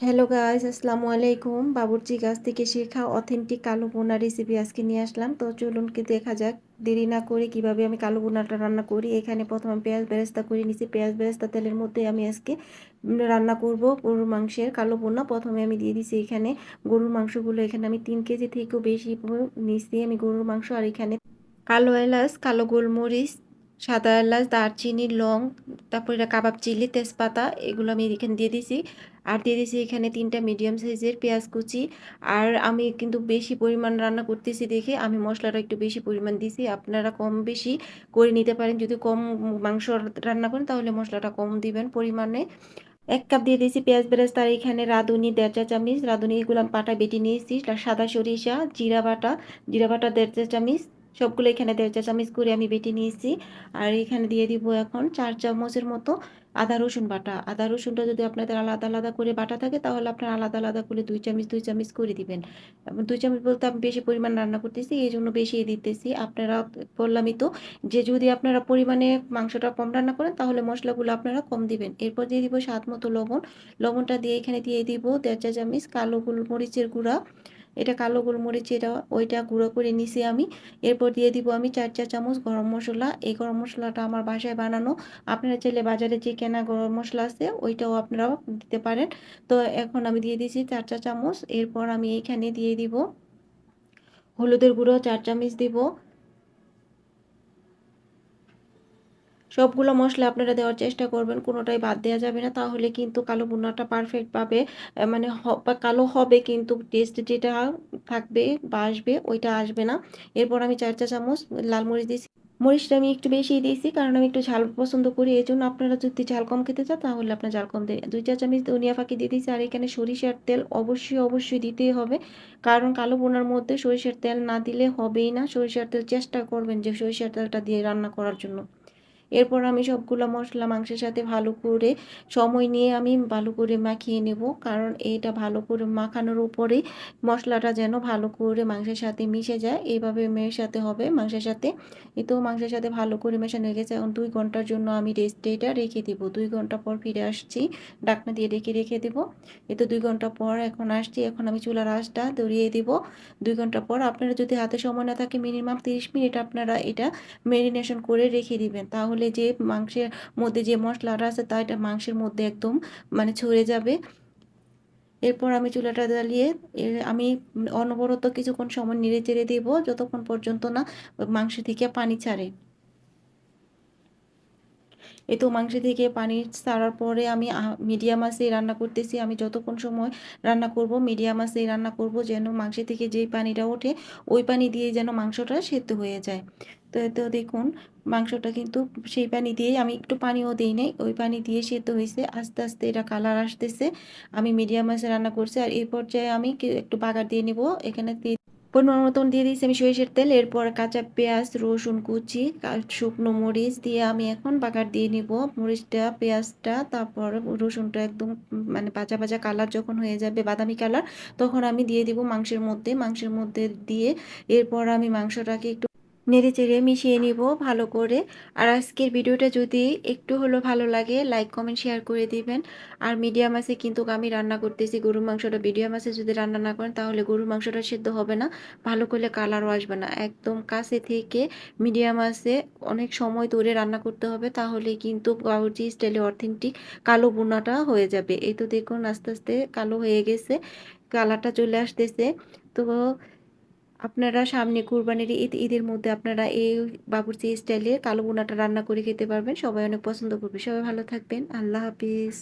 Hello guys আসসালামু আলাইকুম বাবুর্চি গাছ থেকে শেখা অথেন্টিক কালো বোনা রেসিপি আজকে নিয়ে আসলাম। তো চলুন কি দেখা যাক। দেরি না করে কীভাবে আমি কালো বোনাটা রান্না করি। এখানে প্রথমে পেঁয়াজ বেরেস্তা করে নিছি পেঁয়াজ বেরেস্তা তেলের মধ্যে আমি আজকে রান্না করব গরুর মাংসের কালো বোনা। প্রথমে আমি দিয়ে দিছি এখানে গরুর মাংসগুলো। এখানে আমি তিন কেজি থেকেও বেশি নিছি আমি গরুর মাংস। আর এখানে কালো এলাচ, কালো গোলমরিচ সাদা এলাচ, দারচিনি, লং, তারপরে কাবাব চিলি, তেজপাতা, এগুলো আমি এখানে দিয়ে দিছি। আর দিয়ে দিছি এখানে তিনটা মিডিয়াম সাইজের পেঁয়াজ কুচি। আর আমি কিন্তু বেশি পরিমাণ রান্না করতেছি দেখে আমি মশলাটা একটু বেশি পরিমাণ দিছি। আপনারা কম বেশি করে নিতে পারেন। যদি কম মাংস রান্না করেন তাহলে মশলাটা কম দিবেন পরিমাণে। এক কাপ দিয়ে দিয়েছি পেঁয়াজ বেরেস্তা আর এখানে রাঁধুনি, দেড় চা চামিচ। রাঁধুনি এগুলো পাটা বেটে নিয়েছি। সাদা সরিষা, জিরা বাটা জিরা বাটা, দেড় চা চামিচ। সবগুলো এখানে দেড় চা চামচ করে আমি বেটে নিয়েছি। আর এখানে দিয়ে দিব এখন চার চামচের মতো আদা, রসুন বাটা। আদা, রসুনটা যদি আপনাদের আলাদা আলাদা করে বাটা থাকে, তাহলে আপনার আলাদা আলাদা করে দুই চামচ দুই চামচ করে দিবেন। দুই চামচ বলতে আমি বেশি পরিমাণ রান্না করতেছি, এই জন্য বেশি দিতেছি। আপনারা বললামই তো যে যদি আপনারা পরিমাণে মাংসটা কম রান্না করেন, তাহলে মশলাগুলো আপনারা কম দিবেন। এরপর দিয়ে দিব স্বাদ মতো লবণ। লবণটা দিয়ে এখানে দিয়ে দিব দেড় চা চামচ কালো গোলমরিচের গুঁড়া। এটা কালো গোলমরিচ, এটা, ওইটা গুঁড়ো করে নিছি আমি। এরপর দিয়ে দিব আমি চার চা চামচ গরম মশলা। এই গরম মশলাটা আমার বাসায় বানানো। আপনারা চাইলে বাজারে যে কেনা গরম মশলা আছে, ওইটাও আপনারাও দিতে পারেন। তো এখন আমি দিয়ে দিছি চার চা চামচ। এরপর আমি এইখানে দিয়ে দিব হলুদের গুঁড়ো, চার চামচ দিব। সবগুলো মশলা আপনারা দেওয়ার চেষ্টা করবেন, কোনোটাই বাদ দেওয়া যাবে না। তাহলে কিন্তু কালো ভুনাটা পারফেক্টভাবে মানে কালো হবে কিন্তু টেস্ট যেটা থাকবে বা আসবে, ওইটা আসবে না। এরপর আমি চার চা চামচ লাল মরিচ দিয়েছি। মরিচটা আমি একটু বেশি দিয়েছি, কারণ আমি একটু ঝাল পছন্দ করি এই জন্য আপনারা যদি ঝাল কম খেতে চান, তাহলে আপনার ঝাল কম দেয়। দুই চা চামচ ধনিয়া ফাঁকি দিয়ে দিয়েছি, আর এখানে সরিষার তেল অবশ্যই অবশ্যই দিতেই হবে। কারণ কালো বোনার মধ্যে সরিষার তেল না দিলে হবেই না। সরিষার তেল চেষ্টা করবেন যে সরিষার তেলটা দিয়ে রান্না করার জন্য। এরপর আমি সবগুলো মশলা মাংসের সাথে ভালো করে সময় নিয়ে আমি ভালো করে মাখিয়ে নেব। কারণ এইটা ভালো করে মাখানোর উপরেই মশলাটা যেন ভালো করে মাংসের সাথে মিশে যায়। এইভাবে মেশাতে হবে মাংসের সাথে। তো মাংসের সাথে ভালো করে মেশানো হয়ে গেছে। এখন দুই ঘণ্টার জন্য আমি রেস্টে এটা রেখে দেবো। দুই ঘণ্টা পর ফিরে আসছি। ডাকনা দিয়ে রেখে রেখে দেবো। এই তো দুই ঘণ্টা পর এখন আসছি। এখন আমি চুলার আঁচটা ধরিয়ে দিব। দুই ঘণ্টা পর আপনারা যদি হাতে সময় না থাকে মিনিমাম তিরিশ মিনিট আপনারা এটা মেরিনেশন করে রেখে দিবেন। তাহলে তাহলে যে মাংসের মধ্যে যে মশলাটা আছে তা এটা মাংসের মধ্যে একদম মানে ছড়ে যাবে। এরপর আমি চুলাটা জ্বালিয়ে আমি অনবরত কিছুক্ষণ সময় নেড়ে চেড়ে দেবো, যতক্ষণ পর্যন্ত না মাংস থেকে পানি ছাড়ে। এই তো মাংস থেকে পানি ছাড়ার পরে আমি মিডিয়াম আঁচে রান্না করতেছি। আমি যতক্ষণ সময় রান্না করব মিডিয়াম আঁচে রান্না করব যেন মাংস থেকে যেই পানিটা ওঠে, ওই পানি দিয়ে যেন মাংসটা সেদ্ধ হয়ে যায়। তো তো দেখুন, মাংসটা কিন্তু সেই পানি দিয়ে আমি একটু পানিও দিই নাই, ওই পানি দিয়ে সেদ্ধ হয়েছে আস্তে আস্তে এটা কালার আসতেছে। আমি মিডিয়াম আঁচে রান্না করছি, আর এই পর্যায়ে আমি একটু বাগার দিয়ে নিব। এখানে পরিমাণ মতন দিয়ে দিয়েছি আমি সরিষের তেল এরপর কাঁচা পেঁয়াজ রসুন কুচি শুকনো মরিচ দিয়ে আমি এখন বাগার দিয়ে নিব মরিচটা পেঁয়াজটা তারপর রসুনটা একদম মানে পাচা পাচা কালার যখন হয়ে যাবে বাদামি কালার তখন আমি দিয়ে দিব মাংসের মধ্যে মাংসের মধ্যে দিয়ে এরপর আমি মাংসটাকে একটু নেড়ে চেড়ে মিশিয়ে নিব ভালো করে। আর আজকের ভিডিওটা যদি একটু হলো ভালো লাগে লাইক কমেন্ট শেয়ার করে দিবেন। আর মিডিয়াম আছে কিন্তু আমি রান্না করতেছি, গরুর মাংসটা মিডিয়াম আছে, যদি রান্না না করেন তাহলে গরুর মাংসটা সেদ্ধ হবে না। ভালো করলে কালারও আসবে না। একদম কাছে থেকে মিডিয়াম আছে, অনেক সময় ধরে রান্না করতে হবে, তাহলে কিন্তু বাউজি স্টাইলে অথেন্টিক কালো বোনাটা হয়ে যাবে। এই তো দেখুন, আস্তে আস্তে কালো হয়ে গেছে কালারটা চলে আসতেছে। তো আপনারা সামনে কুরবানির ঈদ, ঈদের মধ্যে আপনারা এই বাবুর্চি স্টাইলে কালো বোনাটা রান্না করে খেতে পারবেন। সবাই অনেক পছন্দ করবে। সবাই ভালো থাকবেন। আল্লাহ হাফিজ।